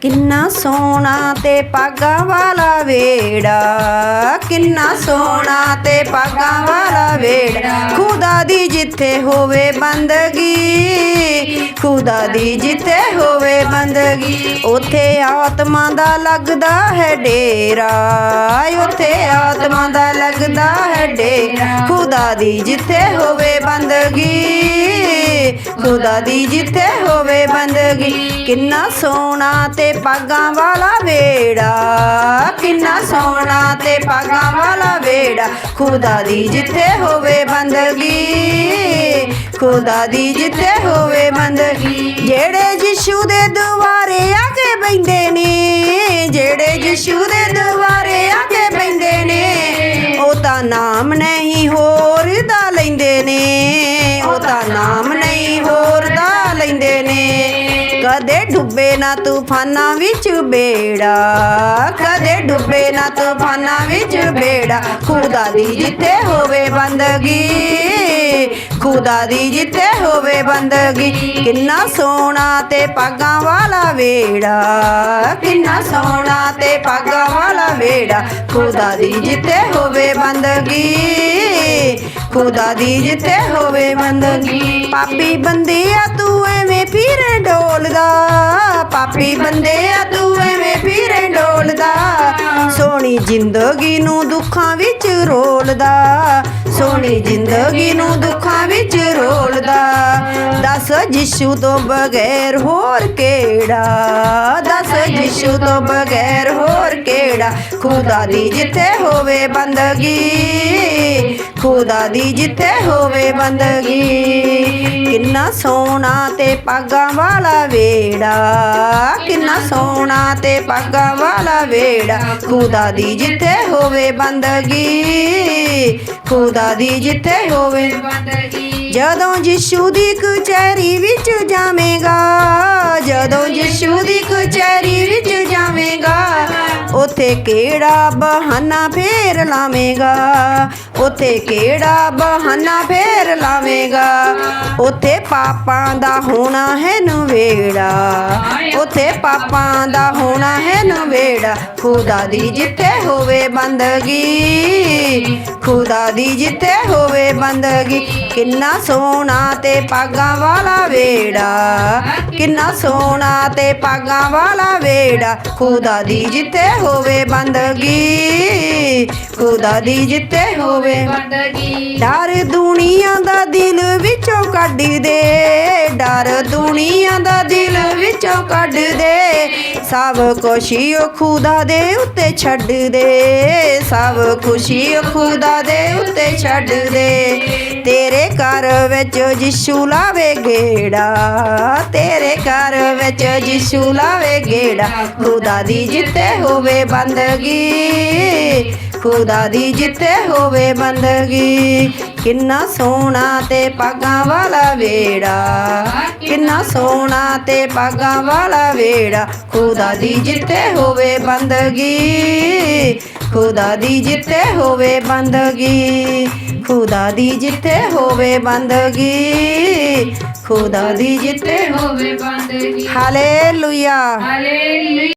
ਕਿੰਨਾ ਸੋਹਣਾ ਤੇ ਪਾਗਾਂ ਵਾਲਾ ਵੇੜਾ, ਕਿੰਨਾ ਸੋਹਣਾ ਤੇ ਪਾਗਾਂ ਵਾਲਾ ਵੇੜਾ। ਖੁਦਾ ਦੀ ਜਿੱਥੇ ਹੋਵੇ ਬੰਦਗੀ, ਖੁਦਾ ਦੀ ਜਿੱਥੇ ਹੋਵੇ ਬੰਦਗੀ, ਉਥੇ ਆਤਮਾ ਦਾ ਲੱਗਦਾ ਹੈ ਡੇਰਾ। ਉਥੇ ਆਤਮਾ ਦਾ ਲੱਗਦਾ ਹੈ ਡੇਰਾ। ਖੁਦਾ ਦੀ ਜਿੱਥੇ ਹੋਵੇ ਬੰਦਗੀ ਖੁਦਾ ਦੀ ਜਿੱਥੇ ਹੋਵੇ ਬੰਦਗੀ, ਕਿੰਨਾ ਸੋਹਣਾ ਤੇ ਪਾਗਾਂ ਵਾਲਾ ਵੇੜਾ, ਕਿੰਨਾ ਸੋਹਣਾ ਤੇ ਪਾਗਾਂ ਵਾਲਾ ਵੇੜਾ, ਖੁਦਾ ਦੀ ਜਿੱਥੇ ਹੋਵੇ ਬੰਦਗੀ, ਖੁਦਾ ਦੀ ਜਿੱਥੇ ਹੋਵੇ ਬੰਦਗੀ, ਜਿਹੜੇ ਯਿਸੂ ਦੇ ਦੁਆਰੇ ਆ ਕੇ ਬੈੰਦੇ ਨੇ, ਜਿਹੜੇ ਯਿਸੂ ਦੇ ਦੁਆਰੇ ਕਦੇ ਡੁੱਬੇ ਨਾ ਤੂਫਾਨਾਂ ਵਿੱਚ ਬੇੜਾ, ਕਦੇ ਡੁੱਬੇ ਨਾ ਤੂਫਾਨਾਂ ਵਿੱਚ ਬੇੜਾ। ਖੁਦਾ ਦੀ ਜਿੱਥੇ ਹੋਵੇ ਬੰਦਗੀ, ਖੁਦਾ ਦੀ ਜਿੱਥੇ ਹੋਵੇ ਬੰਦਗੀ। ਕਿੰਨਾ ਸੋਹਣਾ ਤੇ ਪਾਗਾਂ ਵਾਲਾ ਵੇੜਾ, ਕਿੰਨਾ ਸੋਹਣਾ ਤੇ ਪਾਗਾਂ ਵਾਲਾ ਵੇੜਾ। ਖੁਦਾ ਦੀ ਜਿੱਥੇ ਹੋਵੇ ਬੰਦਗੀ, ਖੁਦਾ ਦੀ ਜਿੱਥੇ ਹੋਵੇ ਬੰਦਗੀ। ਪਾਪੀ ਬੰਦਿਆ ਤੂੰ ਫਿਰ ਡੋਲਦਾ ਪਾਪੀ ਬੰਦਿਆ ਤੂੰ ਐਵੇਂ ਫਿਰ ਡੋਲਦਾ ਸੋਹਣੀ ਜ਼ਿੰਦਗੀ ਨੂੰ ਦੁੱਖਾਂ ਵਿੱਚ ਰੋਲਦਾ। ਸੋਹਣੀ ਜ਼ਿੰਦਗੀ ਨੂੰ ਦੁੱਖਾਂ ਵਿੱਚ ਰੋਲਦਾ। ਦੱਸ ਜਿਸੂ ਤੋਂ ਬਗੈਰ ਹੋਰ ਕਿਹੜਾ? ਦੱਸ ਜਿਸ਼ੂ ਤੋਂ ਬਗੈਰ ਹੋਰ ਕਿਹੜਾ? ਖੁਦਾ ਦੀ ਜਿੱਥੇ ਹੋਵੇ ਬੰਦਗੀ। ਖੁਦਾ ਦੀ ਜਿੱਥੇ ਹੋਵੇ ਬੰਦਗੀ। ਕਿੰਨਾ ਸੋਹਣਾ ਤੇ ਪਾਗਾਂ ਵਾਲਾ ਵੇੜਾ। ਕਿੰਨਾ ਸੋਹਣਾ ਤੇ ਪਾਗਾਂ ਵਾਲਾ ਵੇੜਾ। ਖੁਦਾ ਦੀ ਜਿੱਥੇ ਹੋਵੇ ਬੰਦਗੀ। ਖੁਦਾ ਦੀ ਜਿੱਥੇ ਹੋਵੇ ਬੰਦਗੀ। ਜਦੋਂ ਯਿਸੂ ਦੀ ਕਚਹਿਰੀ ਵਿੱਚ ਜਾਵੇਂਗਾ, ਜਦੋਂ ਯਿਸੂ ਦੀ ਕਚਹਿਰੀ ਉਥੇ ਕਿਹੜਾ ਬਹਾਨਾ ਫੇਰ ਲਾਵੇਂਗਾ? ਉਥੇ ਕਿਹੜਾ ਬਹਾਨਾ ਫੇਰ ਲਾਵੇਂਗਾ? ਉੱਥੇ ਪਾਪਾਂ ਦਾ ਹੋਣਾ ਹੈ ਨਵੇੜਾ। ਉੱਥੇ ਪਾਪਾਂ ਦਾ ਹੋਣਾ ਹੈ ਨਵੇੜਾ। ਖੁਦਾ ਦੀ ਜਿੱਥੇ ਹੋਵੇ ਬੰਦਗੀ। ਖੁਦਾ ਦੀ ਜਿੱਥੇ ਹੋਵੇ ਬੰਦਗੀ। ਕਿੰਨਾ ਸੋਹਣਾ ਤੇ ਪਾਗਾਂ ਵਾਲਾ ਵੇੜਾ। ਕਿੰਨਾ ਸੋਹਣਾ ਤੇ ਪਾਗਾਂ ਵਾਲਾ ਵੇੜਾ। ਖੁਦਾ ਦੀ ਜਿੱਥੇ ਹੋਵੇ ਬੰਦਗੀ। ਖੁਦਾ ਦੀ ਜਿੱਥੇ ਹੋਵੇ ਬੰਦਗੀ। ਡਰ ਦੁਨੀਆ ਦਾ ਦਿਲ ਵਿੱਚੋਂ ਕੱਢ ਦੇ। ਡਰ ਦੁਨੀਆ ਦਾ ਦਿਲ ਵਿੱਚੋਂ ਕੱਢ ਦੇ। ਸਭ ਖੁਸ਼ੀ ਉਹ ਖੁਦਾ ਦੇ ਉੱਤੇ ਛੱਡ ਦੇ। ਸਭ ਖੁਸ਼ੀ ਖੁਦਾ ਦੇ ਉੱਤੇ ਛੱਡ ਦੇ। ਤੇਰੇ ਘਰ ਵਿੱਚ ਯਿਸੂ ਲਾਵੇ ਗੇੜਾ, ਤੇਰੇ ਘਰ ਵਿੱਚ ਯਿਸੂ ਲਾਵੇ ਗੇੜਾ, ਖੁਦਾ ਦੀ ਜਿੱਤੇ ਹੋਵੇ ਬੰਦਗੀ। ਖੁਦਾ ਦੀ ਜਿੱਤੇ ਹੋਵੇ ਬੰਦਗੀ। ਕਿੰਨਾ ਸੋਹਣਾ ਤੇ ਪਾਗਾਂ ਵਾਲਾ ਵੇੜਾ, ਕਿੰਨਾ ਸੋਹਣਾ ਤੇ ਪਾਗਾਂ ਵਾਲਾ ਵੇੜਾ, ਖੁਦਾ ਦੀ ਜਿੱਤੇ ਹੋਵੇ ਬੰਦਗੀ। ਖੁਦਾ ਦੀ ਜਿੱਤੇ ਹੋਵੇ ਬੰਦਗੀ ਖੁਦਾ ਦੀ ਜਿੱਤੇ ਹੋਵੇ ਬੰਦਗੀ ਖੁਦਾ ਦੀ ਜਿੱਤੇ ਹੋਵੇ ਬੰਦਗੀ। Hallelujah hallelujah